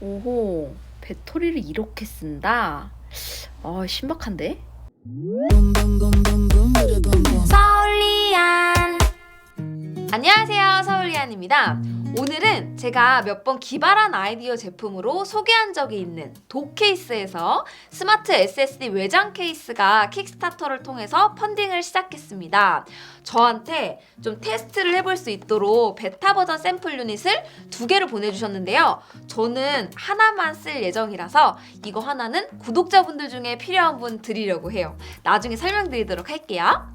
오호, 배터리를 이렇게 쓴다? 아, 신박한데? 안녕하세요 서울리안입니다 오늘은 제가 몇 번 기발한 아이디어 제품으로 소개한 적이 있는 독케이스에서 스마트 SSD 외장 케이스가 킥스타터를 통해서 펀딩을 시작했습니다. 저한테 좀 테스트를 해볼 수 있도록 베타 버전 샘플 유닛을 두 개를 보내주셨는데요. 저는 하나만 쓸 예정이라서 이거 하나는 구독자분들 중에 필요한 분 드리려고 해요. 나중에 설명드리도록 할게요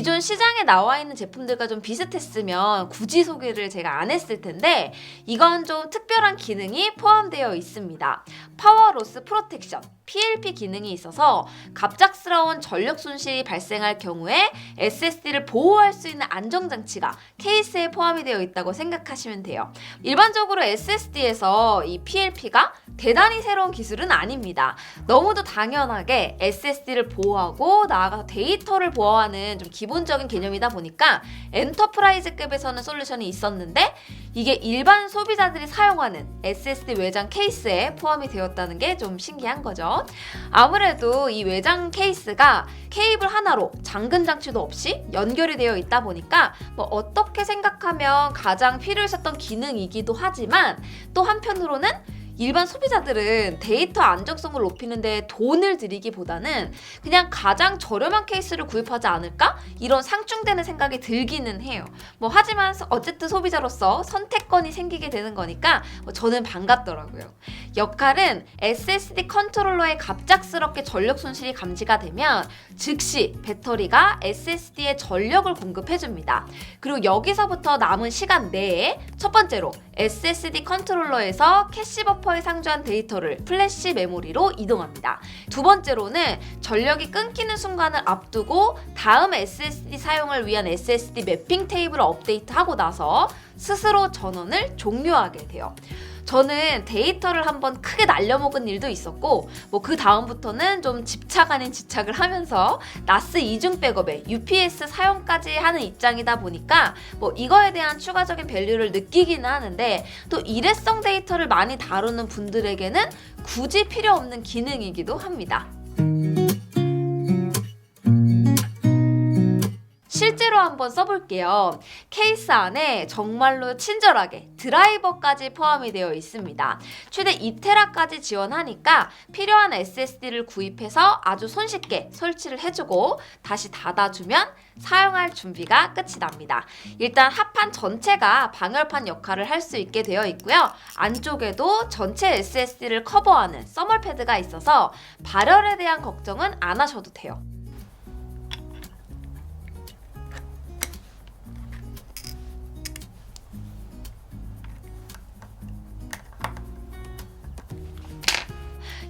기존 시장에 나와 있는 제품들과 좀 비슷했으면 굳이 소개를 제가 안 했을 텐데 이건 좀 특별한 기능이 포함되어 있습니다. 파워 로스 프로텍션 PLP 기능이 있어서 갑작스러운 전력 손실이 발생할 경우에 SSD를 보호할 수 있는 안정장치가 케이스에 포함이 되어 있다고 생각하시면 돼요. 일반적으로 SSD에서 이 PLP가 대단히 새로운 기술은 아닙니다. 너무도 당연하게 SSD를 보호하고 나아가서 데이터를 보호하는 좀 기본적인 개념이다 보니까 엔터프라이즈급에서는 솔루션이 있었는데 이게 일반 소비자들이 사용하는 SSD 외장 케이스에 포함이 되었다는 게 좀 신기한 거죠. 아무래도 이 외장 케이스가 케이블 하나로 잠금 장치도 없이 연결이 되어 있다 보니까 뭐 어떻게 생각하면 가장 필요했었던 기능이기도 하지만 또 한편으로는 일반 소비자들은 데이터 안정성을 높이는데 돈을 들이기보다는 그냥 가장 저렴한 케이스를 구입하지 않을까? 이런 상충되는 생각이 들기는 해요. 뭐 하지만 어쨌든 소비자로서 선택권이 생기게 되는 거니까 뭐 저는 반갑더라고요. 역할은 SSD 컨트롤러에 갑작스럽게 전력 손실이 감지가 되면 즉시 배터리가 SSD에 전력을 공급해줍니다. 그리고 여기서부터 남은 시간 내에 첫 번째로 SSD 컨트롤러에서 캐시 버퍼 에 상주한 데이터를 플래시 메모리로 이동합니다. 두 번째로는 전력이 끊기는 순간을 앞두고 다음 SSD 사용을 위한 SSD 매핑 테이블을 업데이트하고 나서 스스로 전원을 종료하게 돼요. 저는 데이터를 한번 크게 날려먹은 일도 있었고 뭐 그 다음부터는 좀 집착 아닌 집착을 하면서 나스 이중 백업에 UPS 사용까지 하는 입장이다 보니까 뭐 이거에 대한 추가적인 밸류를 느끼기는 하는데 또 일회성 데이터를 많이 다루는 분들에게는 굳이 필요 없는 기능이기도 합니다. 실제로 한번 써볼게요. 케이스 안에 정말로 친절하게 드라이버까지 포함이 되어 있습니다. 최대 2테라까지 지원하니까 필요한 SSD를 구입해서 아주 손쉽게 설치를 해주고 다시 닫아주면 사용할 준비가 끝이 납니다. 일단 합판 전체가 방열판 역할을 할 수 있게 되어 있고요. 안쪽에도 전체 SSD를 커버하는 써멀 패드가 있어서 발열에 대한 걱정은 안 하셔도 돼요.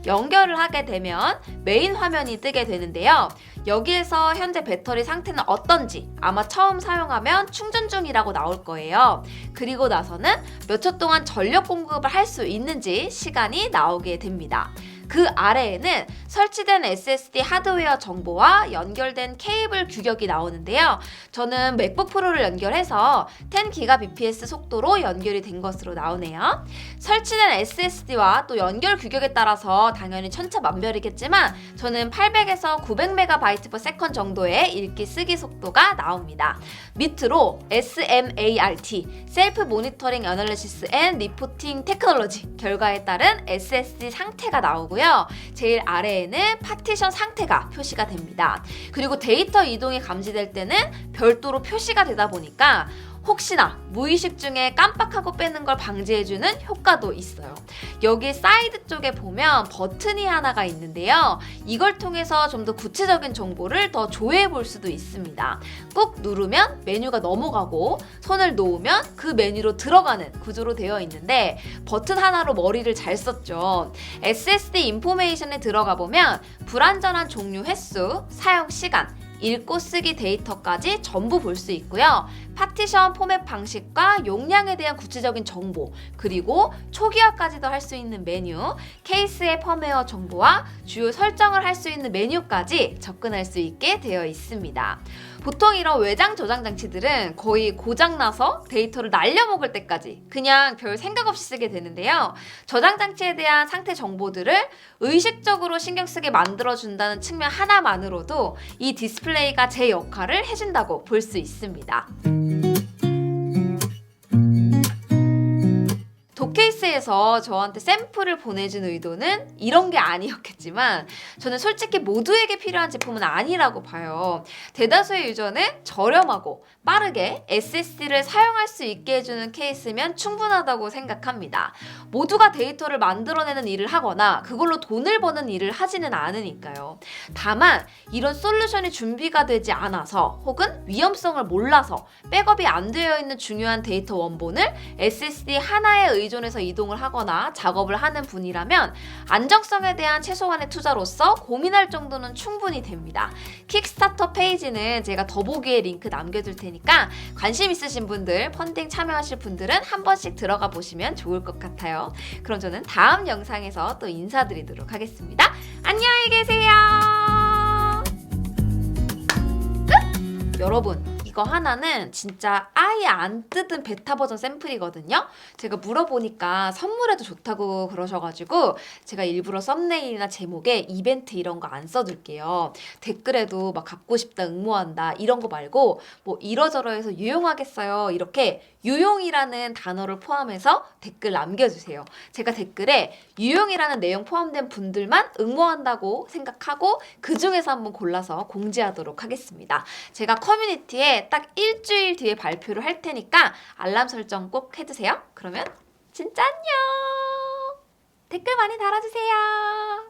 연결을 하게 되면 메인 화면이 뜨게 되는데요. 여기에서 현재 배터리 상태는 어떤지 아마 처음 사용하면 충전 중이라고 나올 거예요. 그리고 나서는 몇 초 동안 전력 공급을 할 수 있는지 시간이 나오게 됩니다. 그 아래에는 설치된 SSD 하드웨어 정보와 연결된 케이블 규격이 나오는데요. 저는 맥북 프로를 연결해서 10GBps 속도로 연결이 된 것으로 나오네요. 설치된 SSD와 또 연결 규격에 따라서 당연히 천차만별이겠지만 저는 800에서 900MB/s 정도의 읽기 쓰기 속도가 나옵니다. 밑으로 SMART 셀프 모니터링 애널리시스 앤 리포팅 테크놀로지 결과에 따른 SSD 상태가 나오고요. 제일 아래에는 파티션 상태가 표시가 됩니다. 그리고 데이터 이동이 감지될 때는 별도로 표시가 되다 보니까 혹시나 무의식 중에 깜빡하고 빼는 걸 방지해주는 효과도 있어요. 여기 사이드 쪽에 보면 버튼이 하나가 있는데요. 이걸 통해서 좀 더 구체적인 정보를 더 조회해 볼 수도 있습니다. 꾹 누르면 메뉴가 넘어가고 손을 놓으면 그 메뉴로 들어가는 구조로 되어 있는데 버튼 하나로 머리를 잘 썼죠. SSD 인포메이션에 들어가 보면 불완전한 종류 횟수, 사용 시간, 읽고 쓰기 데이터까지 전부 볼 수 있고요. 파티션 포맷 방식과 용량에 대한 구체적인 정보, 그리고 초기화까지도 할 수 있는 메뉴, 케이스의 펌웨어 정보와 주요 설정을 할 수 있는 메뉴까지 접근할 수 있게 되어 있습니다. 보통 이런 외장 저장 장치들은 거의 고장나서 데이터를 날려먹을 때까지 그냥 별 생각 없이 쓰게 되는데요. 저장 장치에 대한 상태 정보들을 의식적으로 신경 쓰게 만들어준다는 측면 하나만으로도 이 디스플레이 가 제 역할을 해준다고 볼 수 있습니다. 도케이스에서 저한테 샘플을 보내준 의도는 이런 게 아니었겠지만 저는 솔직히 모두에게 필요한 제품은 아니라고 봐요. 대다수의 유저는 저렴하고 빠르게 SSD를 사용할 수 있게 해주는 케이스면 충분하다고 생각합니다. 모두가 데이터를 만들어내는 일을 하거나 그걸로 돈을 버는 일을 하지는 않으니까요. 다만 이런 솔루션이 준비가 되지 않아서 혹은 위험성을 몰라서 백업이 안 되어 있는 중요한 데이터 원본을 SSD 하나에 의존해서 이동 을 하거나 작업을 하는 분이라면 안정성에 대한 최소한의 투자로서 고민할 정도는 충분히 됩니다. 킥스타터 페이지는 제가 더보기에 링크 남겨둘 테니까 관심 있으신 분들, 펀딩 참여하실 분들은 한 번씩 들어가 보시면 좋을 것 같아요. 그럼 저는 다음 영상에서 또 인사드리도록 하겠습니다. 안녕히 계세요. 끝! 여러분, 이거 하나는 진짜 아예 안 뜯은 베타 버전 샘플이거든요. 제가 물어보니까 선물해도 좋다고 그러셔가지고 제가 일부러 썸네일이나 제목에 이벤트 이런 거 안 써둘게요. 댓글에도 막 갖고 싶다, 응모한다 이런 거 말고 뭐 이러저러해서 유용하겠어요. 이렇게 유용이라는 단어를 포함해서 댓글 남겨주세요. 제가 댓글에 유용이라는 내용 포함된 분들만 응모한다고 생각하고 그 중에서 한번 골라서 공지하도록 하겠습니다. 제가 커뮤니티에 딱 일주일 뒤에 발표를 할 테니까 알람 설정 꼭 해두세요. 그러면 진짜 안녕! 댓글 많이 달아주세요.